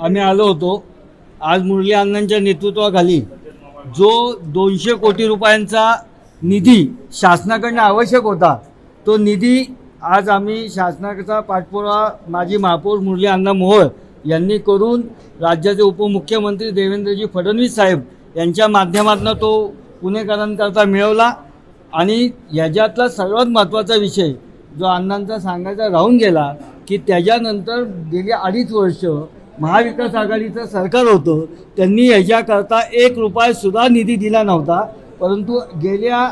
आम्ही आलो होतो. आज मुरली अण्णांच्या नेतृत्वाखाली जो दोनशे कोटी रुपयांचा निधी शासनाकडनं आवश्यक होता तो निधी आज आम्ही शासनाचा पाठपुरावा माजी महापौर मुरली अण्णा मोहोळ यांनी करून राज्याचे उपमुख्यमंत्री देवेंद्रजी फडणवीस साहेब यांच्या माध्यमातून तो पुणेकरांकरता मिळवला. आणि ह्याच्यातला सर्वात महत्त्वाचा विषय जो अण्णांचा सांगायचा राहून गेला की त्याच्यानंतर गेली अडीच वर्ष महाविकास आघाडीचं सरकार होतं त्यांनी याच्याकरता एक रुपयासुद्धा निधी दिला नव्हता. परंतु गेल्या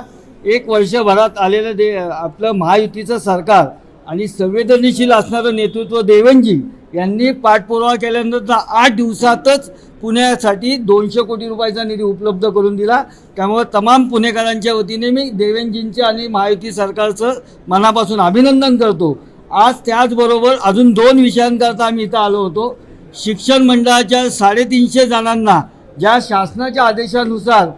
एक वर्षभरात आलेलं दे आपलं महायुतीचं सरकार आणि संवेदनशील असणारं नेतृत्व देवेंजी यांनी पाठपुरावा केल्यानंतर आठ दिवसातच पुण्यासाठी दोनशे कोटी रुपयाचा निधी उपलब्ध करून दिला. त्यामुळे तमाम पुणेकरांच्या वतीने मी देवेंजींचे आणि महायुती सरकारचं मनापासून अभिनंदन करतो. आज त्याचबरोबर अजून दोन विषयांकरता आम्ही इथं आलो होतो. शिक्षण मंडळाच्या साडेतीनशे जणांना ज्या शासनाच्या आदेशानुसार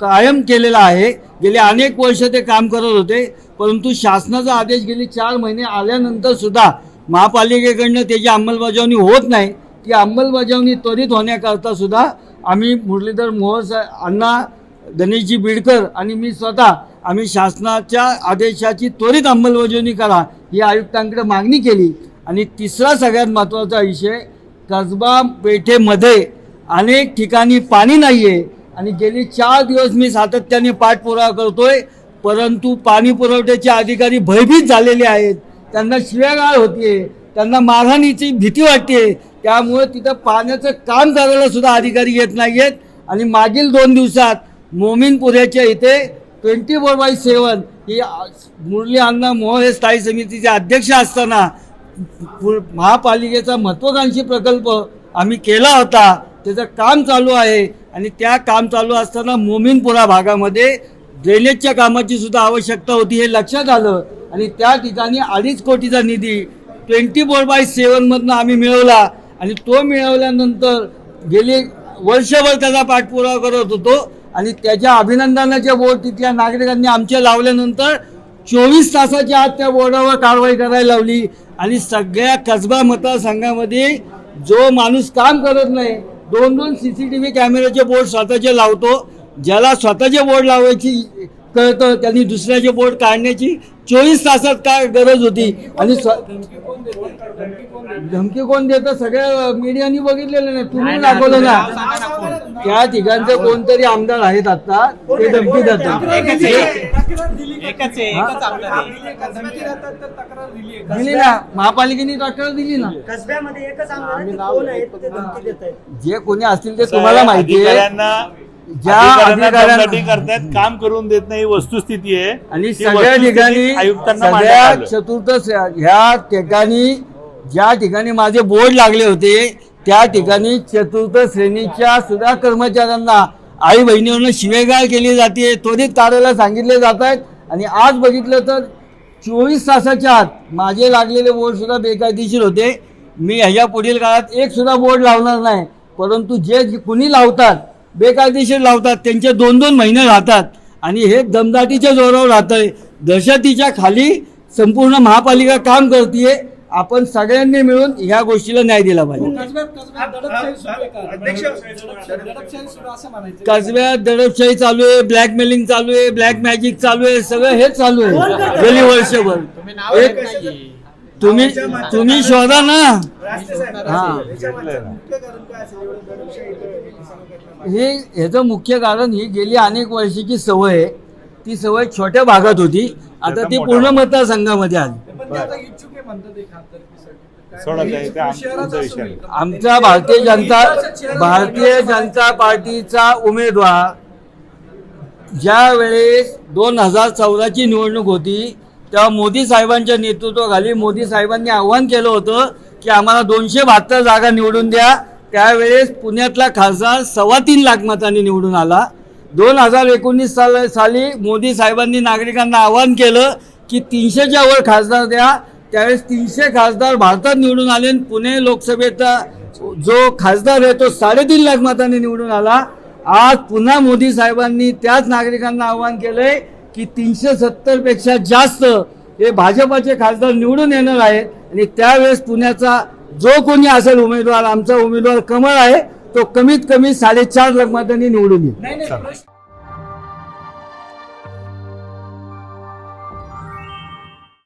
कायम केलेला आहे. गेले अनेक वर्ष ते काम करत होते. परंतु शासनाचा आदेश गेले चार महिने आल्यानंतर सुद्धा महापालिकेकडनं त्याची अंमलबजावणी होत नाही ती अंमलबजावणी त्वरित होण्याकरता सुद्धा आम्ही मुरलीधर मोहोळ अण्णा गणेशजी बिडकर आणि मी स्वतः आम्ही शासनाच्या आदेशाची त्वरित अंमलबजावणी करा ही आयुक्तांकडे मागणी केली. आणि तिसरा सगळ्यात महत्त्वाचा विषय कसबा पेठेमध्ये अनेक ठिकाणी पाणी नाही आहे आणि गेली चार दिवस मी सातत्याने पाठपुरावा करतोय परंतु पाणी पुरवठ्याचे अधिकारी भयभीत झालेले आहेत. त्यांना शिव्यागाळ होतीये त्यांना मारहाणीची भीती वाटते त्यामुळे तिथं पाण्याचं काम करायला सुद्धा अधिकारी येत नाही आहेत आणि मागील दोन दिवसात मोमीनपुऱ्याच्या इथे ट्वेंटी फोर बाय सेवन ही मुरली अण्णा मोह हे स्थायी समितीचे अध्यक्ष असताना महापालिकेचा महत्त्वाकांक्षी प्रकल्प आम्ही केला होता. त्याचं काम चालू आहे. आणि त्या काम चालू असताना मोमीनपुरा भागामध्ये ड्रेनेजच्या कामाची सुद्धा आवश्यकता होती हे लक्षात आलं. आणि त्या ठिकाणी अडीच कोटीचा निधी ट्वेंटी फोर बाय सेवनमधनं आम्ही मिळवला. आणि तो मिळवल्यानंतर गेले वर्षभर त्याचा पाठपुरावा करत होतो. आणि त्याच्या अभिनंदनाच्या बोट तिथल्या नागरिकांनी आमच्या लावल्यानंतर चोवीस तासाच्या आत त्या बोर्डावर कारवाई करायला लावली. आणि सगळ्या कसबा मतदारसंघामध्ये जो माणूस काम करत नाही दोन दोन सी सी टी व्ही कॅमेऱ्याचे बोर्ड स्वतःचे लावतो. ज्याला स्वतःचे बोर्ड लावायची कळतं त्यांनी दुसऱ्याचे बोर्ड काढण्याची चोवीस तासात काय गरज होती? आणि धमकी कोण देतं? सगळ्या मीडियानी बघितलेलं नाही. तुम्ही दाखवलं ना. त्या ठिकाणचे कोणतरी आमदार आहेत आता. ते धमकी देतात. दिली ना. महापालिकेने तक्रार दिली ना. कसब्यामध्ये एकच आमदार आहे, ते कोण आहेत ते धमकी देत आहेत. जे कोणी असतील ते तुम्हाला माहिती आहे. ज्या अधिकाऱ्यांना करतायत काम करून देत नाही ही वस्तुस्थिती आहे. आणि सगळ्या ठिकाणी आयुक्तांना सगळ्या. चतुर्थ ह्या ठिकाणी ज्या ठिकाणी माझे बोर्ड लागले होते त्या ठिकाणी चतुर्थ श्रेणीच्या सुद्धा कर्मचाऱ्यांना आई बहिणीवरनं शिवेगाळ केली जाते त्वरित कार्याला सांगितले जात आहेत आणि आज बघितलं तर चोवीस तासाच्या आत माझे लागलेले बोर्डसुद्धा बेकायदेशीर होते. मी ह्याच्या पुढील काळात एकसुद्धा बोर्ड लावणार नाही. परंतु जे कुणी लावतात बेकायदेशीर लावतात त्यांचे दोन दोन महिने राहतात. आणि हे दमदाटीच्या जोरावर राहतं आहे दहशतीच्या खाली संपूर्ण महापालिका काम करते आपण सगळ्यांनी मिळून ह्या गोष्टीला न्याय दिला पाहिजे. कसब्यात दडपशाही चालू आहे ब्लॅकमेलिंग चालू आहे ब्लॅक मॅजिक चालू आहे सगळं हेच चालू आहे. गेली वर्षभर. तुम्ही तुम्ही शोधा ना. हा. हे ह्याचं मुख्य कारण ही गेली अनेक वर्षाची सवय आहे. ती सवय छोट्या भागात होती. आता ती पूर्ण मतदारसंघामध्ये आली. सोडा ताई, ते आम- तुमचा विषय आहे. आमचा भारतीय जनता भारतीय जनता पार्टीचा उमेदवार ज्या वेळेस दोन हजार चौदाची निवडणूक होती तेव्हा मोदी साहेबांच्या नेतृत्वाखाली मोदी साहेबांनी आव्हान केलं होतं की आम्हाला दोनशे बहात्तर जागा निवडून द्या. त्यावेळेस पुण्यातला खासदार सव्वा तीन लाख मतांनी निवडून आला. दोन हजार एकोणीस साल साली मोदी साहेबांनी नागरिकांना आवाहन केलं की तीनशेच्या वर खासदार द्या. त्यावेळेस तीनशे खासदार भारतात निवडून आले आणि पुणे लोकसभेचा जो खासदार आहे तो साडेतीन लाख मतांनी निवडून आला. आज पुन्हा मोदी साहेबांनी त्याच नागरिकांना आवाहन केलंय की तीनशे सत्तरपेक्षा जास्त हे भाजपाचे खासदार निवडून येणार आहेत आणि त्यावेळेस पुण्याचा जो कोणी असेल उमेदवार आमचा उमेदवार कमळ आहे तो कमीत कमी साडेचार लाख मतांनी निवडून येईल. नाही नाही प्रश्न